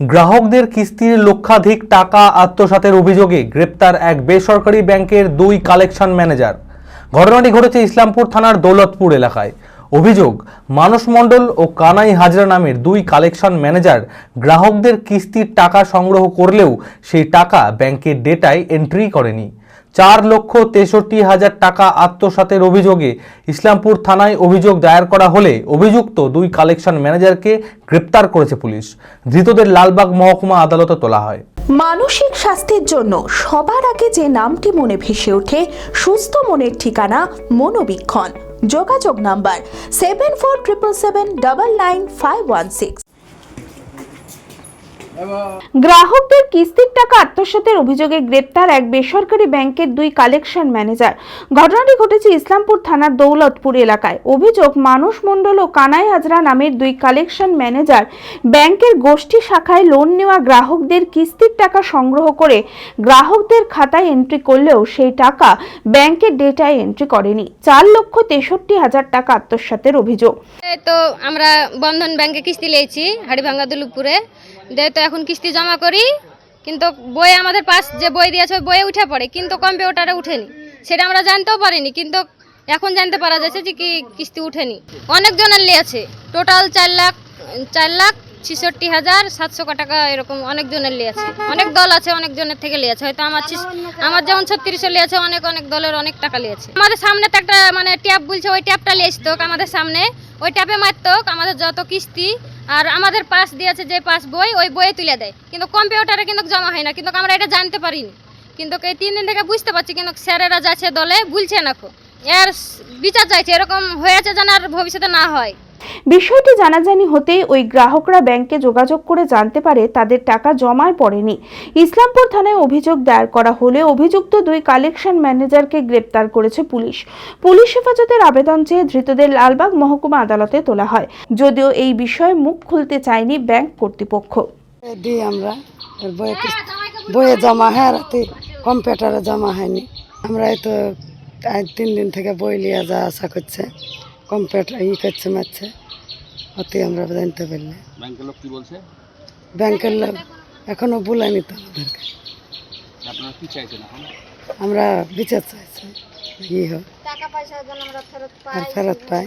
গ্রাহকদের কিস্তির লক্ষাধিক টাকা আত্মসাতের অভিযোগে গ্রেপ্তার এক বেসরকারি ব্যাংকের দুই কালেকশন ম্যানেজার। ঘটনাটি ঘটেছে ইসলামপুর থানার দৌলতপুর এলাকায়। অভিযোগ, মানস মণ্ডল ও কানাই হাজরা নামের দুই কালেকশন ম্যানেজার গ্রাহকদের কিস্তির টাকা সংগ্রহ করলেও সেই টাকা ব্যাংকের ডেটায় এন্ট্রি করেনি। চার লক্ষ তেষট্টি হাজার টাকা আত্মসাতের অভিযোগে ইসলামপুর থানায় অভিযোগ দায়ের করা হলে অভিযুক্ত দুই কালেকশন ম্যানেজারকে গ্রেপ্তার করেছে পুলিশ। ধৃতদের লালবাগ মহকুমা আদালতে তোলা হয়। মানসিক স্বাস্থ্যের জন্য সবার আগে যে নামটি মনে ভেসে ওঠে, সুস্থ মনের ঠিকানা মনোবীক্ষণ। যোগাযোগ number seven four triple seven double nine five one six. গ্রাহকদের কিস্তির টাকা আত্মসাতের অভিযোগে গ্রেপ্তার এক বেসরকারি ব্যাংকের দুই কালেকশন ম্যানেজার। ঘটনাটি ঘটেছে ইসলামপুর থানার দৌলতপুর এলাকায়। অভিযোগ, মানুষ মণ্ডল ও কানাই হাজরা নামের দুই কালেকশন ম্যানেজার ব্যাংকের গোষ্ঠী শাখায় লোন নেওয়া গ্রাহকদের কিস্তির টাকা সংগ্রহ করে গ্রাহকদের খাতায় এন্ট্রি করলেও সেই টাকা ব্যাংকের ডেটায় এন্ট্রি করেনি। চার লক্ষ তেষট্টি হাজার টাকা আত্মসাতের অভিযোগ। তো আমরা বন্ধন ব্যাংকে কিস্তি লিয়েছি হাড়িভাঙ্গা তো এখন কিস্তি জমা করি, কিন্তু বই আমাদের পাস যে বই দিয়েছে ওই বইয়ে উঠে পড়ে, কিন্তু কম্পিউটারে উঠেনি। সেটা আমরা জানতেও পারিনি, কিন্তু এখন জানতে পারা যাচ্ছে যে কি কিস্তি উঠেনি। অনেকজনের লিয়েছে টোটাল চার লাখ চার লাখ ছিষট্টি হাজার সাতশো টাকা এরকম অনেকজনের লিয়েছে। অনেক দল আছে অনেকজনের থেকে লিয়েছে। হয়তো আমার আমার যেমন ছত্রিশে লিয়েছে, অনেক অনেক দলের অনেক টাকা লিয়েছে। আমাদের সামনে তো একটা মানে ট্যাপ বলছে, ওই ট্যাপটা লিয়ে আসতো আমাদের সামনে। ওই ট্যাপে মারতো আমাদের যত কিস্তি আর আমাদের পাস দিয়েছে যে পাস বই, ওই বইয়ে তুলে দেয়। কিন্তু কম্পিউটারে কিন্তু জমা হয় না। কিন্তু আমরা এটা জানতে পারিনি। কিন্তু এই তিন দিন থেকে বুঝতে পারছি, কিন্তু স্যারেরা যাচ্ছে দলে বলছে না কো এর বিচার চাইছে, এরকম হয়েছে যেন আর ভবিষ্যতে না হয়। বিষয়টি জানাজানি হতেই ওই গ্রাহকরা ব্যাংকে যোগাযোগ করে জানতে পারে তাদের টাকা জমায় পড়েনি। ইসলামপুর থানায় অভিযোগ দায়ের করা হলে অভিযুক্ত দুই কালেকশন ম্যানেজারকে গ্রেপ্তার করেছে পুলিশ। পুলিশ হেফাজতের আবেদন চেয়ে ধৃতদের লালবাগ মহকুমা আদালতে তোলা হয়। যদিও এই বিষয়ে মুখ খুলতে চায়নি ব্যাংক কর্তৃপক্ষ। দিই আমরা বইয়ে জমা হয়, রাতে কম্পিউটারে জমা হয়নি। আমরা এই তো তিন দিন থেকে বই নিয়ে যা আসা করছে। কম্পিউটার ই করছে মারছে অতি আমরা জানতে পারলে। ব্যাংকের লোক কি বলছে? ব্যাংকের লোক এখনও বলেনি তো আমাদেরকে। আপনারা কি চাইছেন এখন? আমরা বিচার চাইছি ই হোক। আর ফেরত পাই।